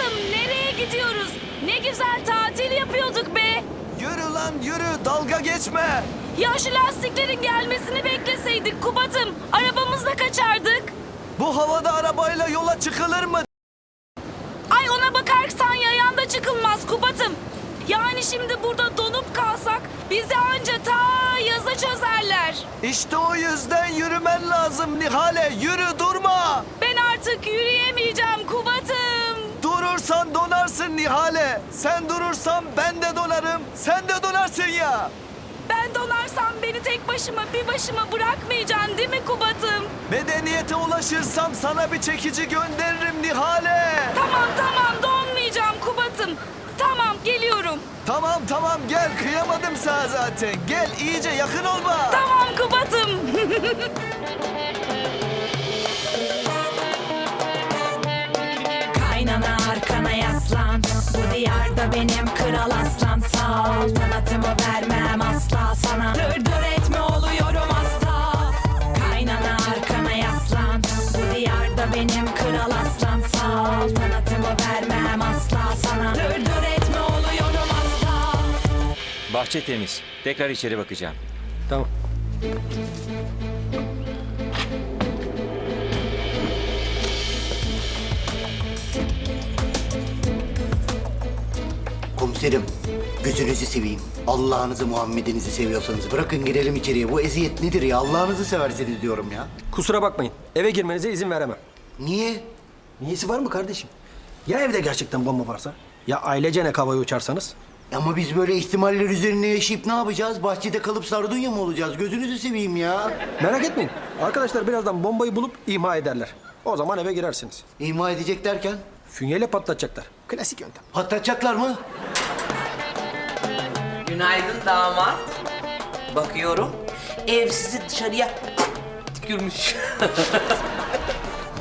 Kubat'ım nereye gidiyoruz? Ne güzel tatil yapıyorduk be. Yürü lan yürü dalga geçme. Ya şu lastiklerin gelmesini bekleseydik Kubat'ım. Arabamızla kaçardık. Bu havada arabayla yola çıkılır mı? Ay ona bakarsan yayan da çıkılmaz Kubat'ım. Yani şimdi burada donup kalsak bizi anca ta yaza çözerler. İşte o yüzden yürümen lazım Nihale. Yürü durma. Ben artık yürüyemeyeceğim Kubat'ım. Durursan donarsın Nihale. Sen durursan ben de donarım. Sen de donarsın ya. Ben donarsam beni tek başıma bir başıma bırakmayacaksın değil mi Kubat'ım? Medeniyete ulaşırsam sana bir çekici gönderirim Nihale. Tamam tamam donmayacağım Kubat'ım. Tamam geliyorum. Tamam tamam gel kıyamadım sana zaten. Gel iyice yakın olma. Tamam Kubat'ım. Diyarda benim kral aslan. Sağ ol tanıtımı vermem asla sana. Dır dır etme oluyorum hasta Kaynana arkana yaslan. Bu diyarda benim kral aslan. Sağ ol tanıtımı vermem asla sana. Dır dır etme oluyorum hasta Bahçe temiz. Tekrar içeri bakacağım. Tamam. Komiserim, gözünüzü seveyim. Allah'ınızı Muhammed'inizi seviyorsanız bırakın girelim içeriye. Bu eziyet nedir ya? Allah'ınızı severseniz diyorum ya. Kusura bakmayın. Eve girmenize izin veremem. Niye? Niyesi var mı kardeşim? Ya evde gerçekten bomba varsa? Ya ailece ne havaya uçarsanız? Ama biz böyle ihtimaller üzerine yaşayıp ne yapacağız? Bahçede kalıp sardunya mı olacağız? Gözünüzü seveyim ya. Merak etmeyin. Arkadaşlar birazdan bombayı bulup imha ederler. O zaman eve girersiniz. İma edecek derken? Fünyeyle patlatacaklar. Klasik yöntem. Patlatacaklar mı? Günaydın damat. Bakıyorum ev sizi dışarıya tükürmüş.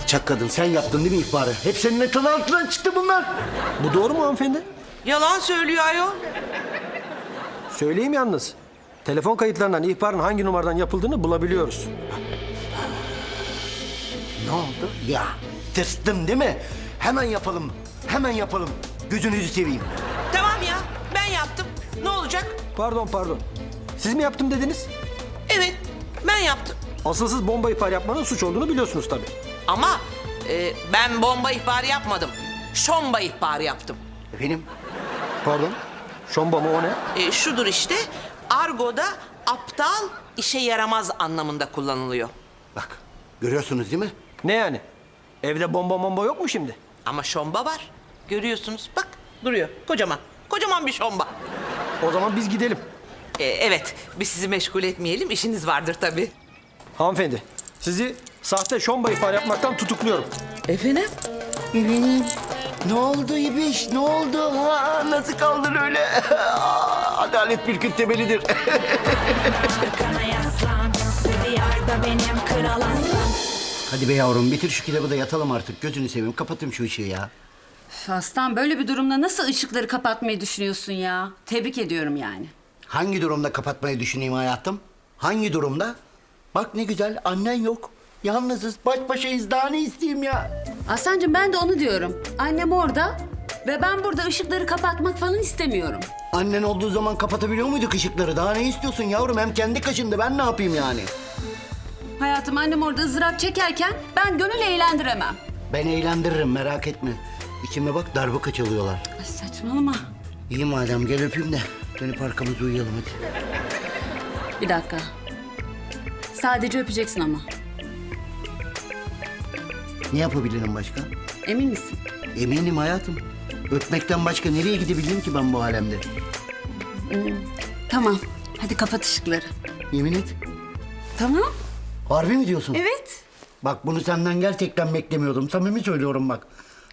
Çak kadın sen yaptın değil mi ihbarı? Hep senin etanın altından çıktı bunlar. Bu doğru mu hanımefendi? Yalan söylüyor ayol. Söyleyeyim yalnız. Telefon kayıtlarından ihbarın hangi numaradan yapıldığını bulabiliyoruz. Ne oldu? Ya tırstım değil mi? Hemen yapalım. Hemen yapalım. Gözünüzü seveyim. Pardon pardon. Siz mi yaptım dediniz? Evet ben yaptım. Asılsız bomba ihbar yapmanın suç olduğunu biliyorsunuz tabii. Ama e, ben bomba ihbarı yapmadım. Şomba ihbarı yaptım. Efendim? Pardon. Şomba mı o ne? E, şudur işte argoda aptal işe yaramaz anlamında kullanılıyor. Bak görüyorsunuz değil mi? Ne yani? Evde bomba bomba yok mu şimdi? Ama şomba var. Görüyorsunuz bak duruyor kocaman. Kocaman bir şomba. O zaman biz gidelim. E, evet biz sizi meşgul etmeyelim işiniz vardır tabii. Hanımefendi, sizi sahte şomba ihbar yapmaktan tutukluyorum. Efendim? Efendim? Ne oldu İbiş? Ne oldu? Ha, nasıl kaldın öyle? Adalet bir gün temelidir. Benim Hadi be yavrum bitir şu kitabı da yatalım artık. Gözünü seveyim kapatın şu ışığı ya. Aslan böyle bir durumda nasıl ışıkları kapatmayı düşünüyorsun ya? Tebrik ediyorum yani. Hangi durumda kapatmayı düşüneyim hayatım? Hangi durumda? Bak ne güzel annen yok. Yalnızız baş başayız daha ne isteyeyim ya? Aslancığım ben de onu diyorum. Annem orada ve ben burada ışıkları kapatmak falan istemiyorum. Annen olduğu zaman kapatabiliyor muyduk ışıkları? Daha ne istiyorsun yavrum? Hem kendi kaşındı ben ne yapayım yani? Hayatım annem orada ızdırap çekerken ben gönül eğlendiremem. Ben eğlendiririm merak etme. İçime bak darbuka çalıyorlar. Ay saçmalama. İyi madem gel öpeyim de dönüp arkamızı uyuyalım hadi. Bir dakika. Sadece öpeceksin ama. Ne yapabilirim başka? Emin misin? Eminim hayatım. Öpmekten başka nereye gidebilirim ki ben bu alemde? Tamam. Hadi kapat ışıkları. Yemin et. Tamam. Harbi mi diyorsun? Evet. Bak bunu senden gerçekten beklemiyordum. Samimi söylüyorum bak.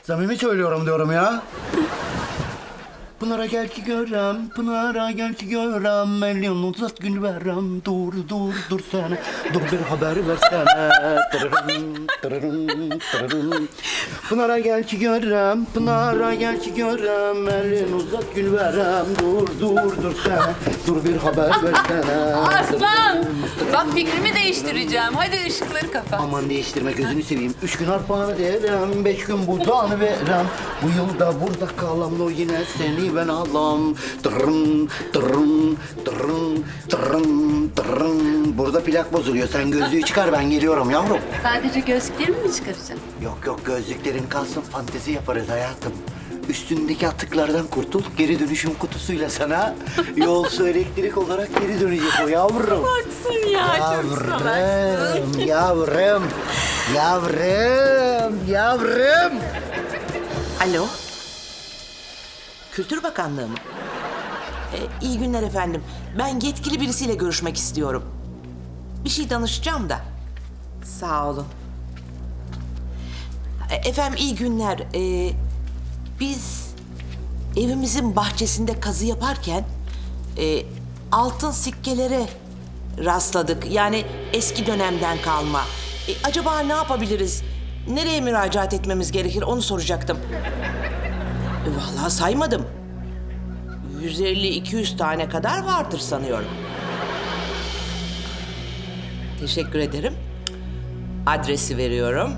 Samimi söylüyorum diyorum ya. Pınar'a gel ki görem, Pınar'a gel ki görem. Elini uzat gül verem. Dur dur dur sen, dur bir haber versene. Tırırım. Pınar'a gel ki görem, Pınar'a gel ki görem. Elini uzat gül verem. Dur dur dur sen, dur bir haber versene. Aslan! Bak fikrimi değiştireceğim. Hadi ışıkları kapat. Aman değiştirme gözünü seveyim. Üç gün arpağanı derim, beş gün buğdanı verem. Bu yılda burada kalam o yine seni ben alam. Tırın, tırın, tırın, tırın, tırın. Burada plak bozuluyor. Sen gözlüğü çıkar ben geliyorum yavrum. Sadece gözlüklerimi mi çıkaracaksın? Yok yok gözlüklerin kalsın fantezi yaparız hayatım. Üstündeki atıklardan kurtul, geri dönüşüm kutusuyla sana yolsu elektrik olarak geri dönecek o yavrum. Haklısın ya. Yavrum, yavrum, yavrum, yavrum. Alo. Kültür Bakanlığı mı? Ee, iyi günler efendim. Ben yetkili birisiyle görüşmek istiyorum. Bir şey danışacağım da. Sağ olun. E, Efendim iyi günler. Ee, biz evimizin bahçesinde kazı yaparken e, altın sikkelere rastladık. Yani eski dönemden kalma. E, acaba ne yapabiliriz? Nereye müracaat etmemiz gerekir onu soracaktım. Vallahi saymadım. 150-200 tane kadar vardır sanıyorum. Teşekkür ederim. Adresi veriyorum.